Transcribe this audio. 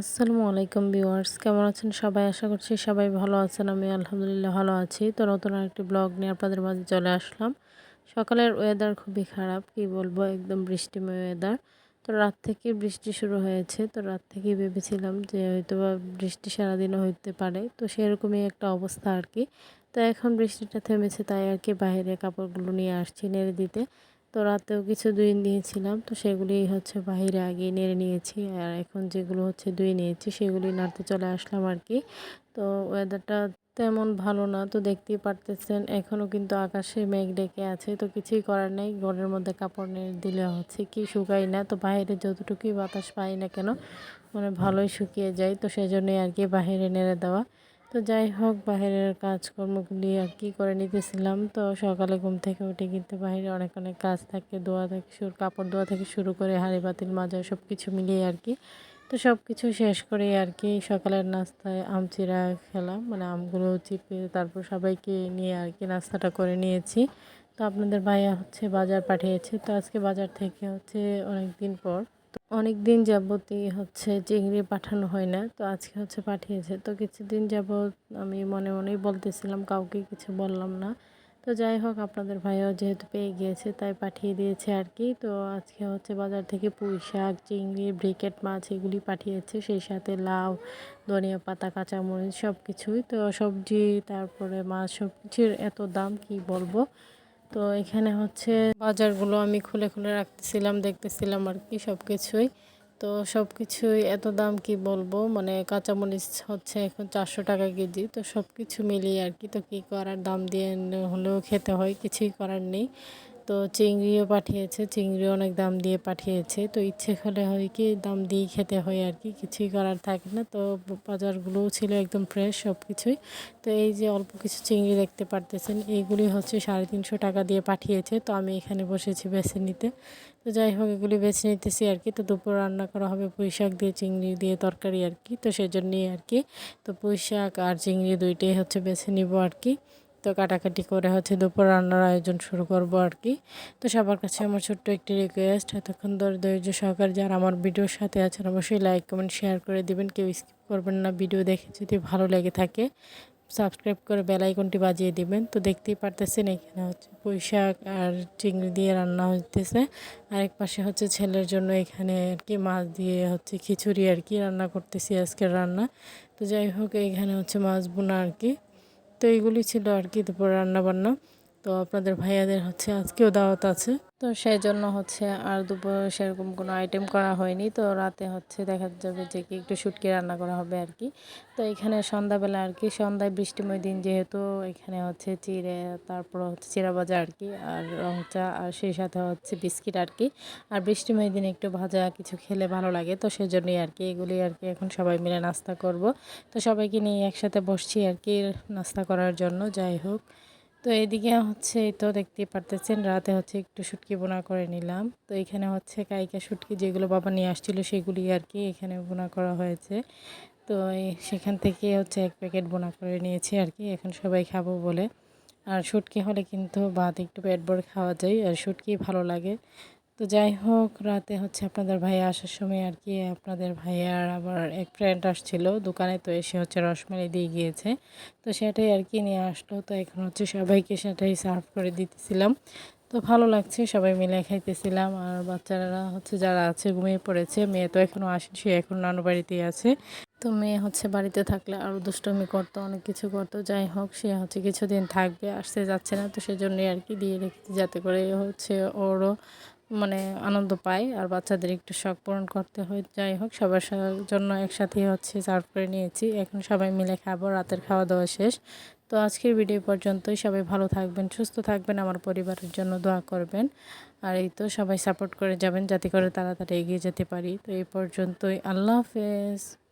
আসসালামু আলাইকুম ভিউয়ার্স, কেমন আছেন সবাই? আশা করছি সবাই ভালো আছেন আমি আলহামদুলিল্লাহ ভালো আছি। তো নতুন একটি ব্লগ নিয়ে আপনাদের মাঝে চলে আসলাম। সকালের ওয়েদার খুবই খারাপ, কি বলব, একদম বৃষ্টিময় ওয়েদার তো রাত থেকে বৃষ্টি শুরু হয়েছে, তো রাত থেকেই ভেবেছিলাম যে হয়তো বা বৃষ্টি সারাদিনও হইতে পারে। তো সেরকমই একটা অবস্থা আর কি। তো এখন বৃষ্টিটা থেমেছে, তাই আর কি বাইরে কাপড়গুলো নিয়ে আসছি, নেড়ে দিতে। তো রাতেও কিছু দুই নিয়েছিলাম, তো সেগুলি হচ্ছে বাহিরে আগে নেড়ে নিয়েছি। আর এখন যেগুলো হচ্ছে দুই নিয়েছি সেগুলি নাড়তে চলে আসলাম আর কি। তো ওয়েদারটা তেমন ভালো না, তো দেখতেই পারতেছেন এখনও কিন্তু আকাশে মেঘ ডেকে আছে, তো কিছুই করার নেই। ঘরের মধ্যে কাপড় দিলে হচ্ছে কি শুকাই না, তো বাইরে যতটুকুই বাতাস পাই না কেন মানে ভালোই শুকিয়ে যায়, তো সেই জন্যই আর কি বাহিরে নেড়ে দেওয়া। তো যাই হোক বাইরের কাজকর্মগুলি আর কি করে নিতেছিলাম। তো সকালে ঘুম থেকে উঠে কিন্তু বাইরে অনেক অনেক কাজ থাকে দোয়া থেকে শুরু, কাপড় ধোয়া থেকে শুরু করে হাঁড়ি বাতিল মাজা সব কিছু মিলিয়ে আর কি। তো সব কিছু শেষ করে আর কি সকালের নাস্তায় আম চিরা খেলাম মানে আমগুলো চিপে তারপর সবাইকে নিয়ে আর কি নাস্তাটা করে নিয়েছি। তো আপনাদের ভাইয়া হচ্ছে বাজার পাঠিয়েছে। তো আজকে বাজার থেকে হচ্ছে অনেক দিন পর অনেক দিন যাবতই হচ্ছে চিংড়ি পাঠানো হয় না, তো আজকে হচ্ছে পাঠিয়েছে। তো কিছুদিন যাবৎ আমি মনে মনেই বলতেছিলাম, কাউকে কিছু বললাম না। তো যাই হোক, আপনাদের ভাইও যেহেতু পেয়ে গিয়েছে, তাই পাঠিয়ে দিয়েছে আর কি। তো আজকে হচ্ছে বাজার থেকে পুঁই শাক, চিংড়ি, ব্রিকেট মাছ এগুলি পাঠিয়েছে। সেই সাথে লাউ, ধনিয়া পাতা, কাঁচামরিচ সব কিছুই তো সবজি, তারপরে মাছ সব কিছুর এত দাম কি বলব? তো এখানে হচ্ছে বাজারগুলো আমি খুলে খুলে রাখতেছিলাম, দেখতেছিলাম আর কি সব কিছুই তো সব কিছুই এত দাম কি বলব? মানে কাঁচামরিচ হচ্ছে এখন চারশো টাকা কেজি। তো সব কিছু মিলিয়ে আর কি, তো কী করার? দাম দিয়ে হলেও খেতে হয়, কিছুই করার নেই। তো চিংড়িও পাঠিয়েছে চিংড়ি অনেক দাম দিয়ে পাঠিয়েছে। তো ইচ্ছে হলে হয় কি দাম দিয়ে খেতে হয় আর কি, কিছুই করার থাকে না। তো বাজারগুলোও ছিল একদম ফ্রেশ সব কিছুই তো এই যে অল্প কিছু চিংড়ি দেখতে পারতেছেন, এইগুলি হচ্ছে সাড়ে তিনশো টাকা দিয়ে পাঠিয়েছে। তো আমি এখানে বসেছি বেছে নিতে। তো যাই হোক, এগুলি বেছে নিতেছি আর কি। তো দুপুর রান্না করা হবে পুঁই শাক দিয়ে, চিংড়ি দিয়ে তরকারি আর কি। তো সেজন্যই আর কি। তো পুঁই শাক আর চিংড়ি দুইটাই হচ্ছে বেছে নিব আর কি। তো কাটাকাটি করে হচ্ছে দুপুর রান্নার আয়োজন শুরু করব আর কি। তো সবার কাছে আমার ছোট্ট একটি রিকোয়েস্ট এতক্ষণ ধরে ধৈর্য সহকার যারা আমার ভিডিওর সাথে আছেন অবশ্যই লাইক কমেন্ট শেয়ার করে দিবেন। কেউ স্কিপ করবেন না ভিডিও দেখে যদি ভালো লেগে থাকে সাবস্ক্রাইব করে বেলাইকনটি বাজিয়ে দিবেন। তো দেখতেই পারতেছেন এখানে হচ্ছে পুঁই শাক আর চিংড়ি দিয়ে রান্না হইতেছে। আরেক পাশে হচ্ছে ছেলের জন্য এখানে আর কি মাছ দিয়ে হচ্ছে খিচুড়ি আর কি রান্না করতেছি আজকের রান্না। তো যাই হোক, এখানে হচ্ছে মাছ বোনা আর কি। তো এইগুলি ছিল আর কি। দুপুর রান্নাবান্না। তো আপনাদের ভাইয়াদের হচ্ছে আজকেও দাওয়াত আছে। তো সেই জন্য হচ্ছে আর দুপুর সেরকম কোনো আইটেম করা হয়নি। তো রাতে হচ্ছে দেখা যাবে যে কি একটু শুটকি রান্না করা হবে আর কি। তো এখানে সন্ধ্যাবেলা আর কি, সন্ধ্যায় বৃষ্টিময় দিন যেহেতু, এখানে হচ্ছে চিড়ে, তারপর হচ্ছে চিরা ভাজা আর কি, আর রং চা, আর সেই সাথে হচ্ছে বিস্কিট আর কি। আর বৃষ্টিময় দিন একটু ভাজা কিছু খেলে ভালো লাগে, তো সেই জন্যই আর কি এগুলি আর কি এখন সবাই মিলে নাস্তা করব। তো সবাইকে নিয়ে একসাথে বসছি আর কি নাস্তা করার জন্য, যাই হোক। তো এদিকে হচ্ছে এই তো দেখতেই পারতেছেন, রাতে হচ্ছে একটু শুটকি বোনা করে নিলাম। তো এখানে হচ্ছে কাইকা শুটকি যেগুলো বাবা নিয়ে আসছিল সেগুলি আর কি এখানে বোনা করা হয়েছে। তো সেখান থেকে হচ্ছে এক প্যাকেট বোনা করে নিয়েছি আর কি, এখন সবাই খাব বলে। আর শুটকি হলে কিন্তু বাদ একটু পেট ভরে খাওয়া যায়, আর শুটকি ভালো লাগে। তো যাই হোক, রাতে হচ্ছে আপনাদের ভাইয়া আসার সময় আর কি, আপনাদের ভাইয়ার আবার এক ফ্রেন্ড আসছিল, দোকানে তো এসে হচ্ছে রসমালাই দিয়ে গিয়েছে। তো সেটাই আর কি নিয়ে আসলো, তো এখন হচ্ছে সবাইকে সেটাই সার্ভ করে দিতেছিলাম। তো ভালো লাগছে, সবাই মিলে খাইতেছিলাম। আর বাচ্চারা হচ্ছে যারা আছে, ঘুমিয়ে পড়েছে, মেয়ে তো এখনও আসেনি, সে এখন নানু বাড়িতেই আছে। তো মেয়ে হচ্ছে বাড়িতে থাকলে আরও দুষ্টমি করতো, অনেক কিছু করতো। যাই হোক, সে হচ্ছে কিছুদিন থাকবে, আসতে যাচ্ছে না, তো সেজন্যই আর কি দিয়ে রেখেছি, যাতে করে হচ্ছে ওরও মানে আনন্দ পায় আর বাচ্চাদের একটু শখ পূরণ করতে হয়, যাই হোক, সবার জন্য একসাথে হচ্ছে সার্ভ করে নিয়েছি। এখন সবাই মিলে খাব, রাতের খাওয়া দাওয়া শেষ। তো আজকের ভিডিও পর্যন্তই। সবাই ভালো থাকবেন, সুস্থ থাকবেন, আমার পরিবারের জন্য দোয়া করবেন। আর এই তো সবাই সাপোর্ট করে যাবেন, যাতে করে তাড়াতাড়ি এগিয়ে যেতে পারি। তো এই পর্যন্তই। আল্লাহ হাফেজ।